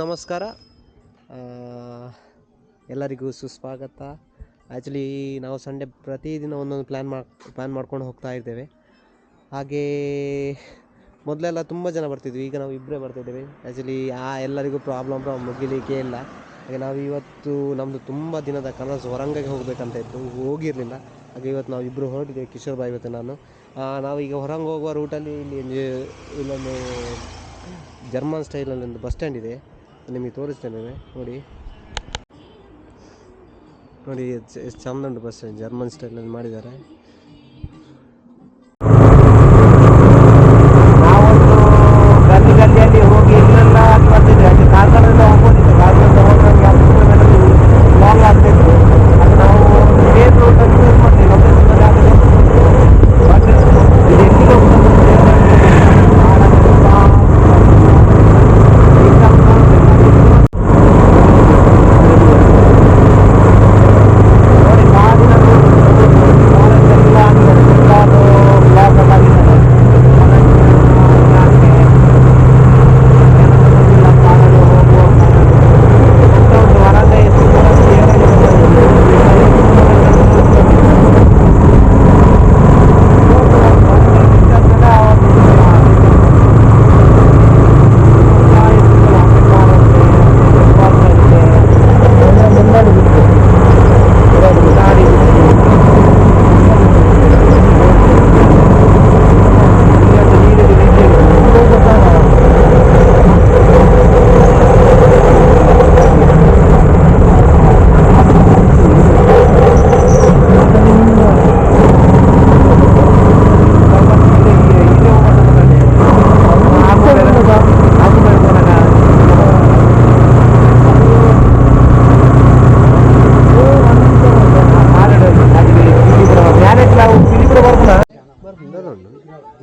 ನಮಸ್ಕಾರ. ಎಲ್ಲರಿಗೂ ಸುಸ್ವಾಗತ. ಆ್ಯಕ್ಚುಲಿ ನಾವು ಸಂಡೇ ಪ್ರತಿದಿನ ಒಂದೊಂದು ಪ್ಲ್ಯಾನ್ ಮಾಡ್ ಪ್ಲ್ಯಾನ್ ಮಾಡ್ಕೊಂಡು ಹೋಗ್ತಾ ಇದ್ದೇವೆ. ಹಾಗೇ ಮೊದಲೆಲ್ಲ ತುಂಬ ಜನ ಬರ್ತಿದ್ವಿ ಈಗ ನಾವು ಇಬ್ಬರೇ ಬರ್ತಿದ್ದೇವೆ ಆ್ಯಕ್ಚುಲಿ ಆ ಎಲ್ಲರಿಗೂ ಪ್ರಾಬ್ಲಮ್ ಪ್ರಾಬ್ಲಮ್ ಮುಗಿಲಿಕ್ಕೆ ಇಲ್ಲ. ಹಾಗೆ ನಾವು ಇವತ್ತು ನಮ್ಮದು ತುಂಬ ದಿನದ ಕನಸು ಹೊರಂಗಕ್ಕೆ ಹೋಗಬೇಕಂತ ಇತ್ತು, ಹೋಗಿರಲಿಲ್ಲ. ಹಾಗೆ ಇವತ್ತು ನಾವು ಇಬ್ಬರು ಹೊರಟಿದ್ದೇವೆ, ಕಿಶೋರ್ ಬಾಯಿ ಇವತ್ತು ನಾನು. ನಾವೀಗ ಹೊರಂಗೆ ಹೋಗುವ ರೂಟಲ್ಲಿ ಇಲ್ಲಿ ಇಲ್ಲೊಂದು ಜರ್ಮನ್ ಸ್ಟೈಲಲ್ಲಿ ಒಂದು ಬಸ್ ಸ್ಟ್ಯಾಂಡ್ ಇದೆ. ನಿಮಗೆ ತೋರಿಸ್ತೇನೆ ನೋಡಿ. ನೋಡಿ ಎಷ್ಟು ಎಷ್ಟು ಚಂದ ಉಂಟು ಬಸ್ ಜರ್ಮನ್ ಸ್ಟೈಲಲ್ಲಿ ಮಾಡಿದ್ದಾರೆ.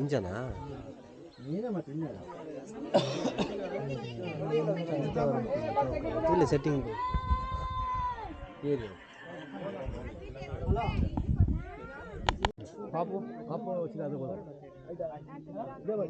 ಇಂಜನಾ ಇಲ್ಲ ಸೆಟ್ಟಿಂಗ್ ಪಾಪು ಪಾಪು ವಚ್ಚಿದ ಅದು ಕೂಡ ಇದೇ ಮಾಡಿ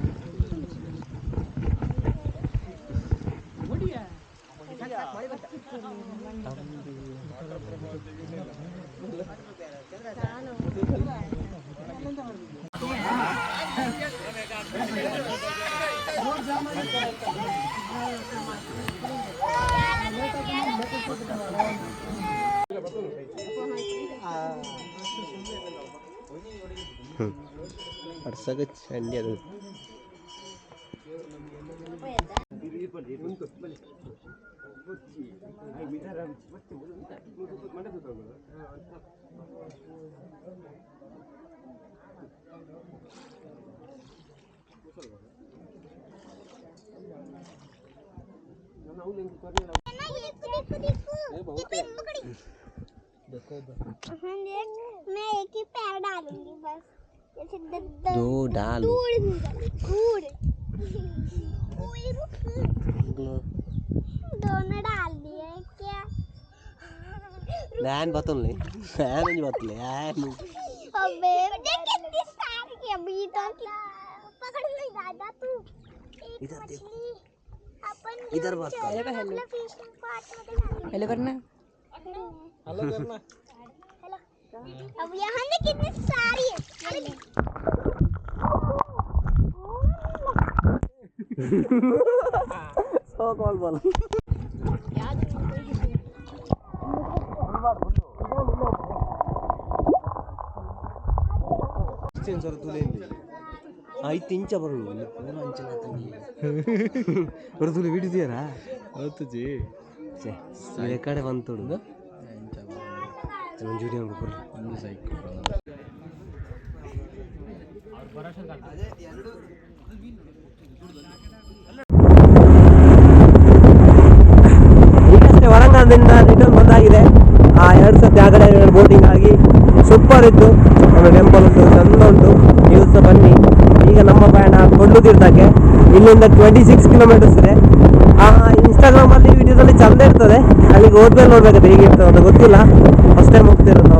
അടുത്തൊക്കെ ചണ്ടി അത്. मैं एक ही पैर डालूँगी बस जैसे द- डाल दूर दूर दोनों डाल दिए क्या? नैन बतल ले नैन नहीं बतल ले नैन अबे देख कितनी सारी की अभी तो। पकड़ ले दादा तू। इधर देख। इधर बात कर। हेलो। तो हेलो हेलो करना। हेलो। करना। अब ने कितनी सारी है? ಸೋಕೋಲ್ ಬಾಲ್ ಸೆನ್ಸರ್ ತುಲೆಯಲ್ಲಿ ಇಂಚ ಬರಲು ಪೂರ ಅಂಚಲ ಬರದು ಹಿಡಿದಿಯಾರಾ ಹೌದು ಜಿ ಸೇ ಕಡೆ ಬಂತು ಬರ್ಲಿ ಒಂದು ಅಲ್ಲಿಂದ ರಿಟರ್ನ್ ಬಂದಾಗಿದೆ ಆ ಎರಡು ಸತಿ ಆ ಕಡೆ ಬೋಟಿಂಗ್ ಆಗಿ ಸೂಪರ್ ಇತ್ತು. ನಮ್ಮ ಟೆಂಪಲ್ ಚಂದ ಉಂಟು. ನೀವು ಸಹ ಬನ್ನಿ. ಈಗ ನಮ್ಮ ಪ್ರಯಾಣ ಕೊಂಡು ತೀರ್ಥಕ್ಕೆ ಇಲ್ಲಿಂದ ಟ್ವೆಂಟಿ ಸಿಕ್ಸ್ ಕಿಲೋಮೀಟರ್ಸ್ ಇದೆ. ಆ ಇನ್ಸ್ಟಾಗ್ರಾಮಲ್ಲಿ ವಿಡಿಯೋದಲ್ಲಿ ಚಂದ ಇರ್ತದೆ. ಅಲ್ಲಿಗೆ ಹೋದ್ಮೇಲೆ ನೋಡ್ಬೇಕಾದ್ರೆ ಹೇಗಿರ್ತದೆ ಅಂತ ಗೊತ್ತಿಲ್ಲ. First time ಹೋಗ್ತಿರೋದು